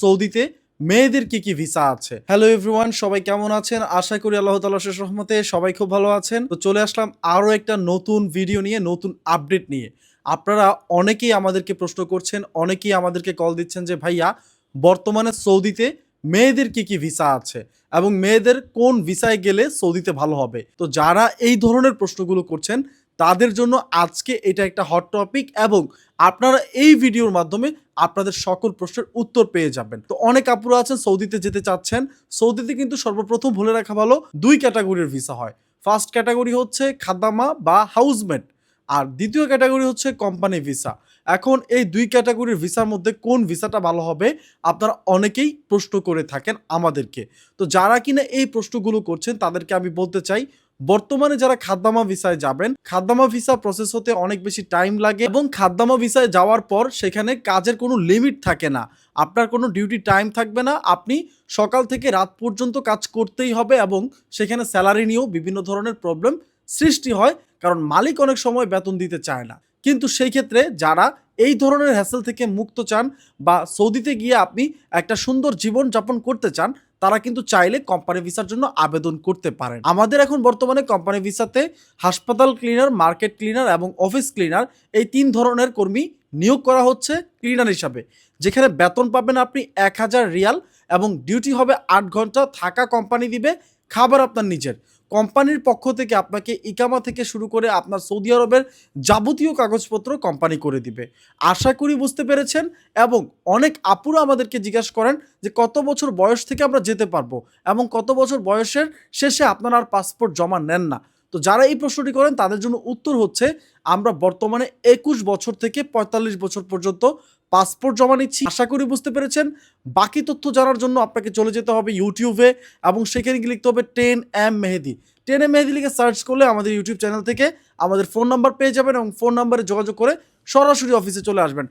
সৌদিতে মেয়েদের কি কি ভিসা আছে? হ্যালো এভরিওয়ান সবাই কেমন আছেন? আশা করি আল্লাহ তালা শেষ রহমতে সবাই খুব ভালো আছেন। তো চলে আসলাম আরও একটা নতুন ভিডিও নিয়ে, নতুন আপডেট নিয়ে। আপনারা অনেকেই আমাদেরকে প্রশ্ন করছেন, অনেকেই আমাদেরকে কল দিচ্ছেন যে, ভাইয়া, বর্তমানে সৌদিতে মেয়েদের কি কি ভিসা আছে? এবং মেয়েদের কোন ভিসায় গেলে সৌদিতে ভালো হবে? তো যারা এই ধরনের প্রশ্নগুলো করছেন তাদের জন্য আজকে এটা একটা হট টপিক এবং আপনারা এই ভিডিওর মাধ্যমে আপনাদের সকল প্রশ্নের উত্তর পেয়ে যাবেন। তো অনেক আপুরা আছেন, সৌদিতে যেতে চাচ্ছেন। সৌদিতে কিন্তু সর্বপ্রথম বলে রাখা ভালো, দুই ক্যাটাগরির ভিসা হয়। ফার্স্ট ক্যাটাগরি হচ্ছে খাদ্দামা বা হাউসমেট আর দ্বিতীয় ক্যাটাগরি হচ্ছে কোম্পানি ভিসা এখন এই দুই ক্যাটাগরির ভিসার মধ্যে কোন ভিসাটা ভালো হবে, আপনারা অনেকেই প্রশ্ন করে থাকেন আমাদেরকে। তো যারা কিনা এই প্রশ্নগুলো করছেন, তাদেরকে আমি বলতে চাই বর্তমানে যারা খাদ্দামা ভিসায় যাবেন খাদ্দামা ভিসা প্রসেস হতে অনেক বেশি টাইম লাগে এবং খাদ্দামা ভিসায় যাওয়ার পর সেখানে কাজের কোনো লিমিট থাকে না। আপনার কোনো ডিউটি টাইম থাকবে না, আপনি সকাল থেকে রাত পর্যন্ত কাজ করতেই হবে এবং সেখানে স্যালারি নিয়েও বিভিন্ন ধরনের প্রবলেম সৃষ্টি হয়, কারণ মালিক অনেক সময় বেতন দিতে চায় না। কিন্তু সেই ক্ষেত্রে যারা এই ধরনের হ্যাসেল থেকে মুক্ত চান বা সৌদিতে গিয়ে আপনি একটা সুন্দর জীবন যাপন করতে চান তারা কিন্তু চাইলে কোম্পানি ভিসার জন্য আবেদন করতে পারেন। আমাদের এখন বর্তমানে কোম্পানি ভিসাতে হাসপাতাল ক্লিনার মার্কেট ক্লিনার এবং অফিস ক্লিনার এই তিন ধরনের কর্মী নিয়োগ করা হচ্ছে ক্লিনার হিসাবে। যেখানে বেতন পাবেন আপনি এক হাজার রিয়াল এবং ডিউটি হবে আট ঘণ্টা, থাকা কোম্পানি দিবে খাবার আপনার নিজের। কোম্পানির পক্ষ থেকে আপনাকে ইকামা থেকে শুরু করে আপনার সৌদি আরবের যাবতীয় কাগজপত্র কোম্পানি করে দিবে। আশা করি বুঝতে পেরেছেন এবং অনেক আপুরা আমাদেরকে জিজ্ঞাসা করেন যে কত বছর বয়স থেকে আমরা যেতে পারব এবং কত বছর বয়সের শেষে আপনারা আর পাসপোর্ট জমা নেন না। তো যারা এই প্রশ্নটি করেন, তাদের জন্য উত্তর হচ্ছে, আমরা বর্তমানে একুশ বছর থেকে পঁয়তাল্লিশ বছর পর্যন্ত পাসপোর্ট জমা নিচ্ছি। আশা করি বুঝতে পেরেছেন। বাকি তথ্য জানার জন্য আপনাকে চলে যেতে হবে ইউটিউবে এবং সেখানে গিয়ে লিখতে হবে ten M Mehedi. Ten M Mehedi লিখে সার্চ করলে আমাদের ইউটিউব চ্যানেল থেকে আমাদের ফোন নাম্বার পেয়ে যাবেন এবং ফোন নাম্বারে যোগাযোগ করে সরাসরি অফিসে চলে আসবেন।